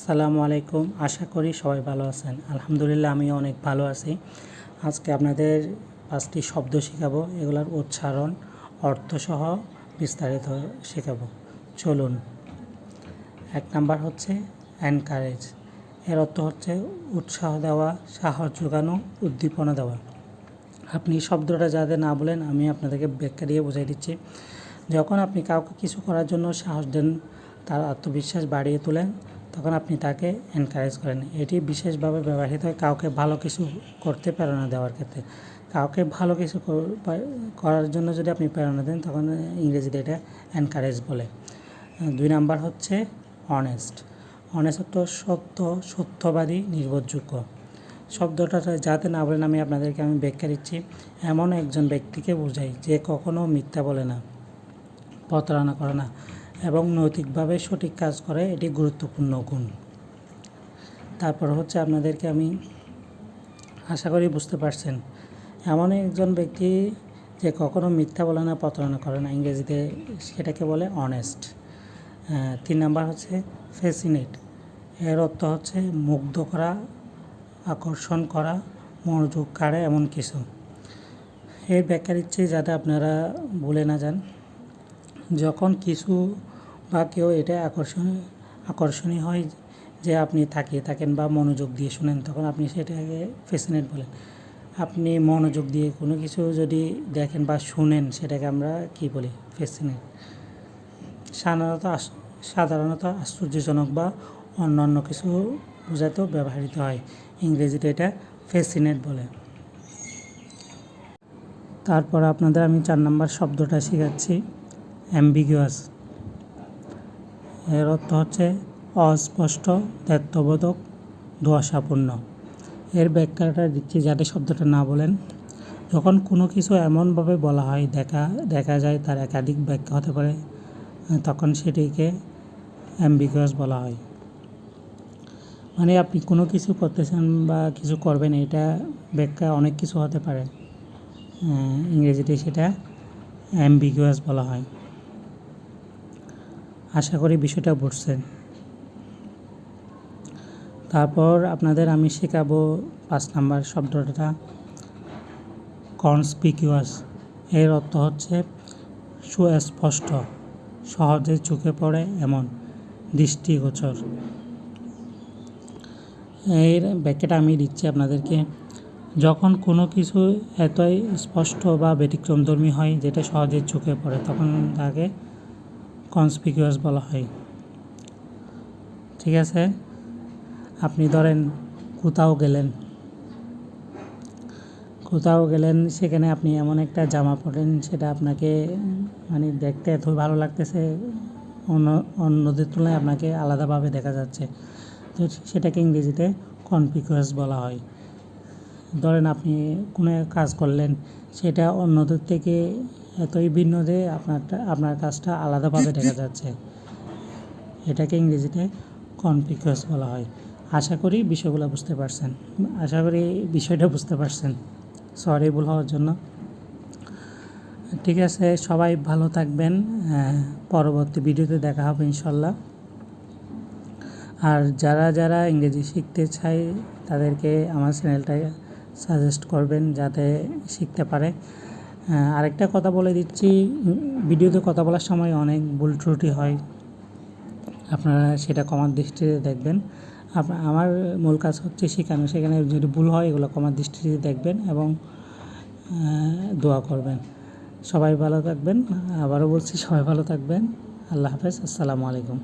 আসসালামু আলাইকুম। আশা করি সবাই ভালো আছেন। আলহামদুলিল্লাহ আমি অনেক ভালো আছি। আজকে আপনাদের পাঁচটি শব্দ শেখাবো। এগুলোর উচ্চারণ, অর্থসহ বিস্তারিত শেখাবো। চলুন। এক নাম্বার হচ্ছে এনকারেজ এর অর্থ হচ্ছে উৎসাহ দেওয়া, সাহস যোগানো, উদ্দীপনা দেওয়া। আপনি শব্দটা যাতে না বলেন, আমি আপনাদেরকে ব্যাখ্যা দিয়ে বুঝাই দিচ্ছি। যখন আপনি কাউকে কিছু করার জন্য সাহস দেন, তার আত্মবিশ্বাস বাড়িয়ে তোলেন তখন আপনি তাকে এনকারেজ করেন। এটি বিশেষভাবে ব্যবহৃত হয় কাউকে ভালো কিছু করতে প্রেরণা দেওয়ার ক্ষেত্রে। কাউকে ভালো কিছু করার জন্য যদি আপনি প্রেরণা দেন, তখন ইংরেজিতে এটা এনকারেজ বলে। দুই নাম্বার হচ্ছে অনেস্ট অনেস্ট অর্থ সত্য, সত্যবাদী, নির্ভরযোগ্য। শব্দটা যাতে না বলেন, আমি আপনাদেরকে আমি ব্যাখ্যা দিচ্ছি। এমন একজন ব্যক্তিকে বোঝাই যে কখনো মিথ্যা বলে না, প্রতারণা করে না। এবং নৈতিকভাবে সঠিক কাজ করে, এটি গুরুত্বপূর্ণ গুণ। তারপর হচ্ছে আপনাদেরকে আমি আশা করি বুঝতে পারছেন, এমন একজন ব্যক্তি যে কখনো মিথ্যা বলে না, প্রতারণা করে না, ইংরেজিতে সেটাকে বলে অনেস্ট তিন নাম্বার হচ্ছে ফেসিনেট এর অর্থ হচ্ছে মুগ্ধ করা, আকর্ষণ করা, মনোযোগ কাড়ে, এমন কিছু। এর ব্যাখ্যা দিচ্ছি যাতে আপনারা ভুলে না যান। যখন কিছু বা কেউ এটা আকর্ষণ আকর্ষণীয় হয় যে আপনি তাকিয়ে থাকেন বা মনোযোগ দিয়ে শুনেন, তখন আপনি সেটাকে ফেসিনেট বলেন। আপনি মনোযোগ দিয়ে কোনো কিছু যদি দেখেন বা শুনেন, সেটাকে আমরা কি বলি? ফেসিনেট সাধারণত সাধারণত আশ্চর্যজনক বা অন্যান্য কিছু বোঝাতেও ব্যবহৃত হয়। ইংরেজিতে এটা ফেসিনেট বলে। তারপর আপনাদের আমি চার নম্বর শব্দটা শেখাচ্ছি। অ্যাম্বিগুয়াস এর অর্থ হচ্ছে অস্পষ্ট তত্ত্ববোধক দোয়াশাপূর্ণ। এর ব্যাখ্যাটা দিচ্ছি যাতে শব্দটা না বলেন। যখন কোনো কিছু এমনভাবে বলা হয়, দেখা দেখা যায় তার একাধিক ব্যাখ্যা হতে পারে, তখন সেটিকে অ্যাম্বিগুয়াস বলা হয়। মানে আপনি কোনো কিছু করতেছেন বা কিছু করবেন, এটা ব্যাখ্যা অনেক কিছু হতে পারে। ইংরেজিতে সেটা অ্যাম্বিগুয়াস বলা হয়। আশা করি বিষয়টা বুঝছেন। তারপর আপনাদের আমি শেখাবো পাঁচ নাম্বার শব্দটা। কনস্পিকিউয়াস এর অর্থ হচ্ছে সুস্পষ্ট, সহজে চোখে পড়ে এমন দৃষ্টিগোচর। এর ব্যাখ্যাটা আমি দিচ্ছি আপনাদেরকে। যখন কোনো কিছু এতই স্পষ্ট বা ব্যতিক্রমধর্মী হয় যেটা সহজে চোখে পড়ে, তখন তাকে কনসপিকিউয়াস বলা হয়। ঠিক আছে? আপনি ধরেন কোথাও গেলেন। কোথাও গেলেন, সেখানে আপনি এমন একটা জামা পরেন সেটা আপনাকে মানে দেখতে এত ভালো লাগতেছে, অন্য, অন্যদের তুলনায় আপনাকে আলাদাভাবে দেখা যাচ্ছে। তো সেটাকে ইংরেজিতে কনপিকুয়াস বলা হয়। ধরেন আপনি কোনো কাজ করলেন, সেটা অন্যদের থেকে এতই ভিন্ন যে আপনারটা, আপনার কাজটা আলাদাভাবে দেখা যাচ্ছে। এটাকে ইংরেজিতে কনপিকুয়াস বলা হয়। আশা করি বিষয়গুলো বুঝতে পারছেন। আশা করি বিষয়টা বুঝতে পারছেন। সরি ভুল হওয়ার জন্য। ঠিক আছে, সবাই ভালো থাকবেন। পরবর্তী ভিডিওতে দেখা হবে ইনশাল্লাহ। আর যারা যারা ইংরেজি শিখতে চায়, তাদেরকে আমার চ্যানেলটা সাজেস্ট করবেন যাতে শিখতে পারে। আরেকটা কথা বলে দিচ্ছি, ভিডিওতে কথা বলার সময় অনেক ভুল ত্রুটি হয়, আপনারা সেটা কমার দৃষ্টিতে দেখবেন। আমার মূল কাজ হচ্ছে শেখানো সেখানে যদি ভুল হয় এগুলো কমার দৃষ্টিতে দেখবেন এবং দোয়া করবেন। সবাই ভালো থাকবেন, আবারও বলছি সবাই ভালো থাকবেন, আল্লাহ হাফেজ, আসসালামু আলাইকুম।